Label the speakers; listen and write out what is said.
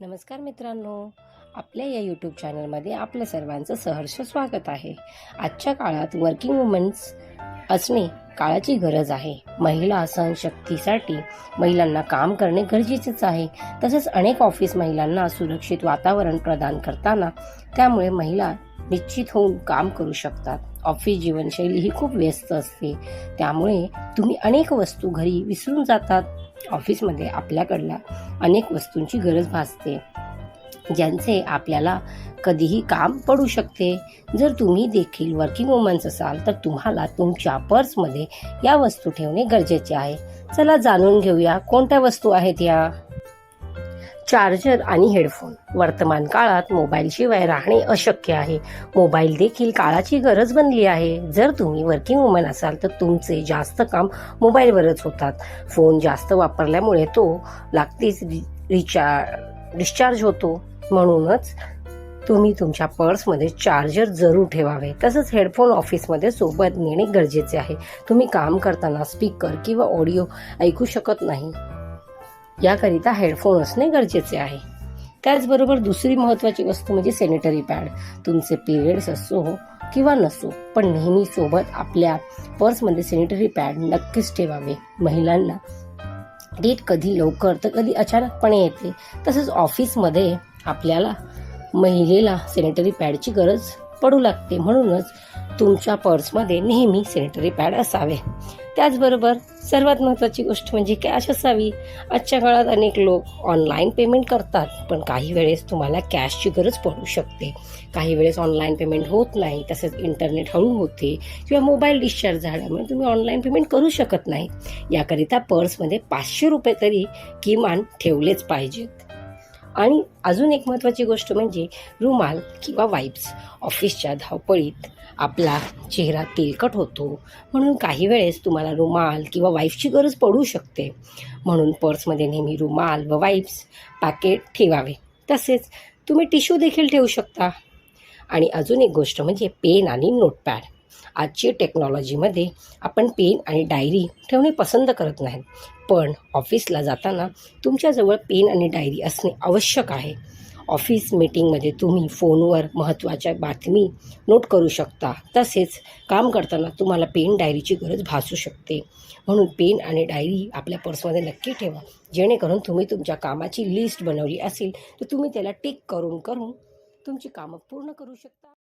Speaker 1: नमस्कार मित्रांनो. आपल्या या यूट्यूब चॅनलमध्ये आपल्या सर्वांचं सहर्ष स्वागत आहे. आजच्या काळात वर्किंग वुमन्स असणे काळाची गरज आहे. महिला सहनशक्तीसाठी महिलांना काम करणे गरजेचेच आहे. तसेच अनेक ऑफिस महिलांना सुरक्षित वातावरण प्रदान करताना त्यामुळे महिला निश्चित होऊन काम करू शकतात. ऑफिस जीवनशैली ही खूप व्यस्त असते. त्यामुळे तुम्ही अनेक वस्तू घरी विसरून जातात. ऑफिसमध्ये आपल्याकडल्या अनेक वस्तूंची गरज भासते ज्यांचे आपल्याला कधीही काम पडू शकते. जर तुम्ही देखील वर्किंग वुमन्स असाल तर तुम्हाला तुमच्या पर्समध्ये या वस्तू ठेवणे गरजेचे आहे. चला जाणून घेऊया कोणत्या वस्तू आहेत या? चार्जर आणि हेडफोन. वर्तमान काळात मोबाईलशिवाय राहणे अशक्य आहे. मोबाईल देखील काळाची गरज बनली आहे. जर तुम्ही वर्किंग वुमन असाल तर तुमचे जास्त काम मोबाईलवरच होतात. फोन जास्त वापरल्यामुळे तो लागतीच रि- रिचार्ज डिस्चार्ज होतो. म्हणूनच तुम्ही तुमच्या पर्समध्ये चार्जर जरूर ठेवावे. तसंच हेडफोन ऑफिसमध्ये सोबत नेणे गरजेचे आहे. तुम्ही काम करताना स्पीकर किंवा ऑडिओ ऐकू शकत नाही. याकरिता हेडफोन असणे गरजेचे आहे. त्याचबरोबर दुसरी महत्त्वाची वस्तू म्हणजे सॅनिटरी पॅड तुमचे पिरियड्स असो किंवा नसो पण नेहमी सोबत आपल्या पर्समध्ये सॅनिटरी पॅड नक्कीच ठेवावे. महिलांना डेट कधी लवकर तर कधी अचानकपणे येते. तसंच ऑफिसमध्ये आपल्याला महिलेला सॅनिटरी पॅडची गरज पडू लागते. म्हणूनच तुमच्या पर्समध्ये नेहमी सॅनिटरी पॅड असावे. त्याचबरोबर सर्वात महत्त्वाची गोष्ट म्हणजे कॅश असावी. आजच्या काळात अनेक लोक ऑनलाईन पेमेंट करतात पण काही वेळेस तुम्हाला कॅशची गरज पडू शकते. काही वेळेस ऑनलाईन पेमेंट होत नाही तसेच इंटरनेट हळू होते किंवा मोबाईल डिस्चार्ज झाल्यामुळे तुम्ही ऑनलाईन पेमेंट करू शकत नाही. याकरिता पर्समध्ये पाचशे रुपये तरी किमान ठेवलेच पाहिजेत. आणि अजून एक महत्त्वाची गोष्ट म्हणजे रुमाल किंवा वाईप्स ऑफिसच्या धावपळीत आपला चेहरा तेलकट होतो. म्हणून काही वेळेस तुम्हाला रुमाल किंवा वाईप्सची गरज पडू शकते. म्हणून पर्समध्ये नेहमी रुमाल व वाईप्स पॅकेट ठेवावे. तसेच तुम्ही टिश्यू देखील ठेवू शकता. आणि अजून एक गोष्ट म्हणजे पेन आणि नोटपॅड आजची टेक्नॉलॉजीमध्ये आपण पेन आणि डायरी ठेवणे पसंत करत नाहीत. पण ऑफिसला जाताना तुमच्याजवळ पेन आणि डायरी असणे आवश्यक आहे. ऑफिस मीटिंगमध्ये तुम्ही फोनवर महत्त्वाच्या बातमी नोट करू शकता. तसेच काम करताना तुम्हाला पेन डायरीची गरज भासू शकते. म्हणून पेन आणि डायरी आपल्या पर्समध्ये नक्की ठेवा. जेणेकरून तुम्ही तुमच्या कामाची लिस्ट बनवली असेल तर तुम्ही त्याला टिक करून करून तुमची कामं पूर्ण करू शकता.